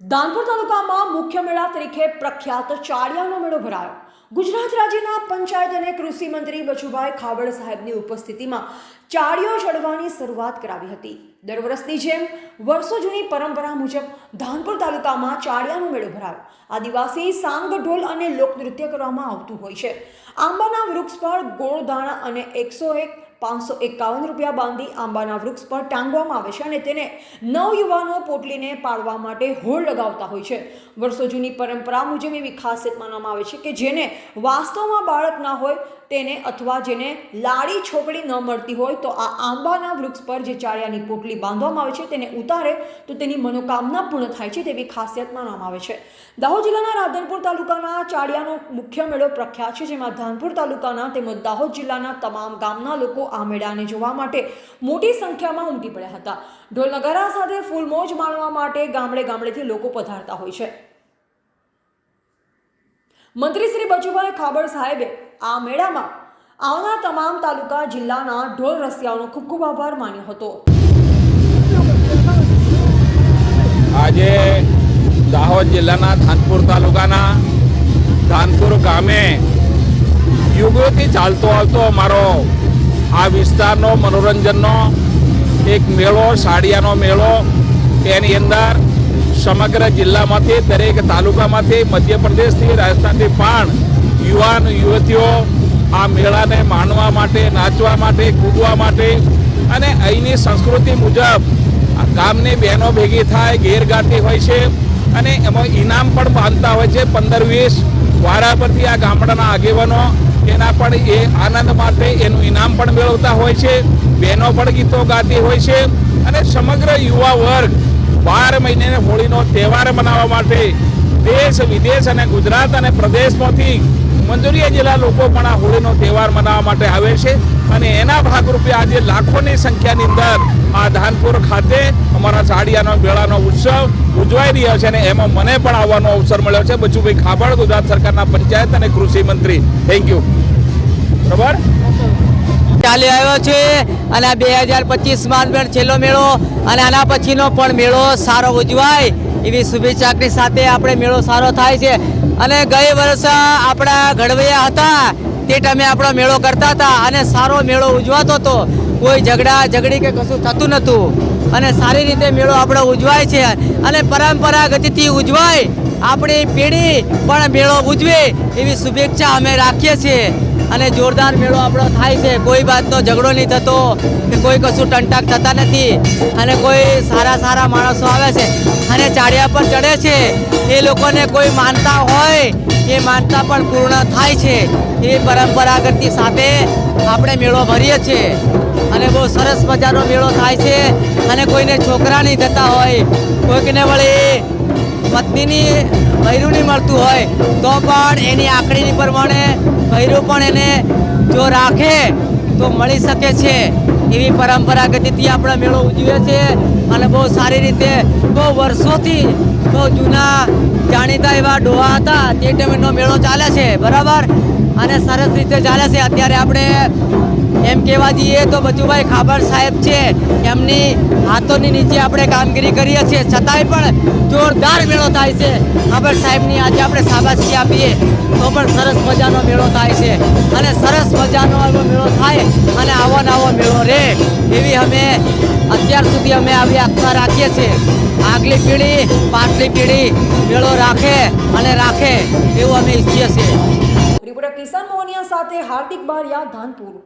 ધાનપુર તાલુકામાં મુખ્ય મેળા તરીકે પ્રખ્યાત ચાળિયાનો મેળો ભરાયો. ગુજરાત રાજ્યના પંચાયત અને કૃષિ મંત્રી બચુભાઈ ખાબડ સાહેબની ઉપસ્થિતિમાં ચાળીઓ ચડવાની શરૂઆત કરાવી હતી. દર વર્ષની જેમ વર્ષો જૂની પરંપરા મુજબ ધાનપુર તાલુકામાં ચાળિયાનો મેળો ભરાયો. આદિવાસી, સાંગ, ઢોલ અને લોકનૃત્ય કરવામાં આવતું હોય છે. આંબાના વૃક્ષ પર ગોળ દાણા અને એકસો એક પાંચસો એકાવન રૂપિયા બાંધી આંબાના વૃક્ષ પર ટાંગવામાં આવે છે અને તેને નવયુવાનો પોટલીને પાડવા માટે હોળ લગાવતા હોય છે. વર્ષો જૂની પરંપરા મુજબ એવી ખાસિયત માનવામાં આવે છે કે જેને વાસ્તવમાં બાળક ના હોય તેને અથવા જેને લાડી છોકરી ન મળતી હોય તો આ આંબાના વૃક્ષ પર જે ચાળિયાની પોટલી બાંધવામાં આવે છે તેને ઉતારે તો તેની મનોકામના પૂર્ણ થાય છે તેવી ખાસિયત માનવામાં આવે છે. દાહોદ જિલ્લાના રાધનપુર તાલુકાના ચાળિયાનો મુખ્ય મેળો પ્રખ્યાત છે જેમાં ધાનપુર તાલુકાના તેમજ દાહોદ જિલ્લાના તમામ ગામના લોકો આ મેળાને જોવા માટે મોટી સંખ્યામાં ઉમટી પડ્યા હતા. ઢોલ નગારા સાથે ફૂલમોજ માણવા માટે ગામડે ગામડેથી લોકો પધારતા હોય છે. મંત્રી શ્રી બચુભાઈ ખાબડ સાહેબે આ મેળામાં આવનાર તમામ તાલુકા જિલ્લાના ઢોલ રસિયાઓનો ખૂબ ખૂબ આભાર માન્યો હતો. આજે દાહોદ જિલ્લાના ધાનપુર તાલુકાના ધાનપુર ગામે યુગોથી ચાલતો આવતો અમારો આ વિસ્તારનો મનોરંજનનો એક મેળો સાડિયાનો મેળો. એની અંદર સમગ્ર જિલ્લામાંથી દરેક તાલુકામાંથી મધ્યપ્રદેશથી રાજસ્થાનથી પણ યુવાન, યુવતીઓ આ મેળાને માણવા માટે, નાચવા માટે, કૂદવા માટે અને અહીંની સંસ્કૃતિ મુજબ ગામની બહેનો ભેગી થાય ઘેર ગાંઠી હોય છે અને એમાં ઇનામ પણ બાંધતા હોય છે. પંદર વીસ વારા પરથી આ ગામડાના આગેવાનો એના પણ એ આનંદ માટે એનું ઇનામ પણ મેળવતા હોય છે. બહેનો પણ ગીતો ગાતી હોય છે. અને સમગ્ર યુવા વર્ગ બાર મહિને હોળીનો તહેવાર મનાવવા માટે દેશ, વિદેશ અને ગુજરાત અને પ્રદેશમાંથી મંજુરિયા જિલ્લા લોકો પણ આ હોળીનો તહેવાર મનાવવા માટે આવે છે. અને એના ભાગરૂપે આજે લાખોની સંખ્યાની અંદર આ ધાનપુર ખાતે અમારા સાડિયાનો મેળાનો ઉત્સવ ઉજવાઈ રહ્યો છે અને એમાં મને પણ આવવાનો અવસર મળ્યો છે. બચુભાઈ ખાબડ, ગુજરાત સરકારના પંચાયત અને કૃષિ મંત્રી. થેન્ક યુ બરાબર? ચાલી આવ્યો છે અને આ બે હજાર પચીસમાં પણ છેલ્લો મેળો અને આના પછીનો પણ મેળો સારો ઉજવાય એવી શુભેચ્છાની સાથે આપણે મેળો સારો થાય છે. અને ગઈ વર્ષ આપણા ઘડવૈયા હતા તે ટાઈમે આપણો મેળો કરતા હતા અને સારો મેળો ઉજવાતો હતો. કોઈ ઝઘડા, ઝઘડી કે કશું થતું નહોતું. અને સારી રીતે મેળો આપણો ઉજવાય છે. અને પરંપરાગતથી ઉજવાય આપણી પેઢી પણ મેળો ઉજવે એવી શુભેચ્છા અમે રાખીએ છીએ. અને જોરદાર મેળો આપણો થાય છે. કોઈ વાતનો ઝઘડો નહીં થતો. કે કોઈ કશું ટંટાક થતા નથી. અને કોઈ સારા સારા માણસો આવે છે. અને ચાડિયા પર ચડે છે. એ લોકોને કોઈ માનતા હોય, એ માનતા પણ પૂર્ણ થાય છે. એ પરંપરાગતની સાથે આપણે મેળો ભરીએ છીએ. અને બહુ સરસ મજાનો મેળો થાય છે. અને કોઈને છોકરા નહીં થતા હોય, કોઈકને વળી પત્નીની ભૈરું નહીં મળતું હોય, તો પણ એની આંકડીની પ્રમાણે ભૈરું પણ એને જો રાખે, તો મળી શકે છે. એવી પરંપરાગતિથી આપણે મેળો ઉજવીએ છીએ અને બહુ સારી રીતે બહુ વર્ષોથી બહુ જૂના જાણીતા એવા ડોહા હતા, તે ટાઈમનો મેળો ચાલે છે. બરાબર? અને સરસ રીતે ચાલે છે. અત્યારે આપણે એમ કહેવા જઈએ તો બચુભાઈ ખાબર સાહેબ છે. એમની હાથોની નીચે આપણે કામગીરી કરીએ છીએ. છતાંય પણ જોરદાર મેળો થાય છે. ખાબર સાહેબની આજે આપણે શાબાશી આપીએ. તો પણ સરસ મજાનો મેળો થાય છે. અને સરસ મજાનો એવો મેળો થાય અને આવો નવો મેળો રહે એવી અમે અત્યાર સુધી અમે આવી આસ્થા રાખીએ છીએ. આગલી પેઢી, પાછલી પેઢી મેળો રાખે અને રાખે એવું અમે ઈચ્છીએ છીએ. રિપોર્ટર કિસાન મોહનિયા સાથે હાર્દિક બારિયા ધાનપુર.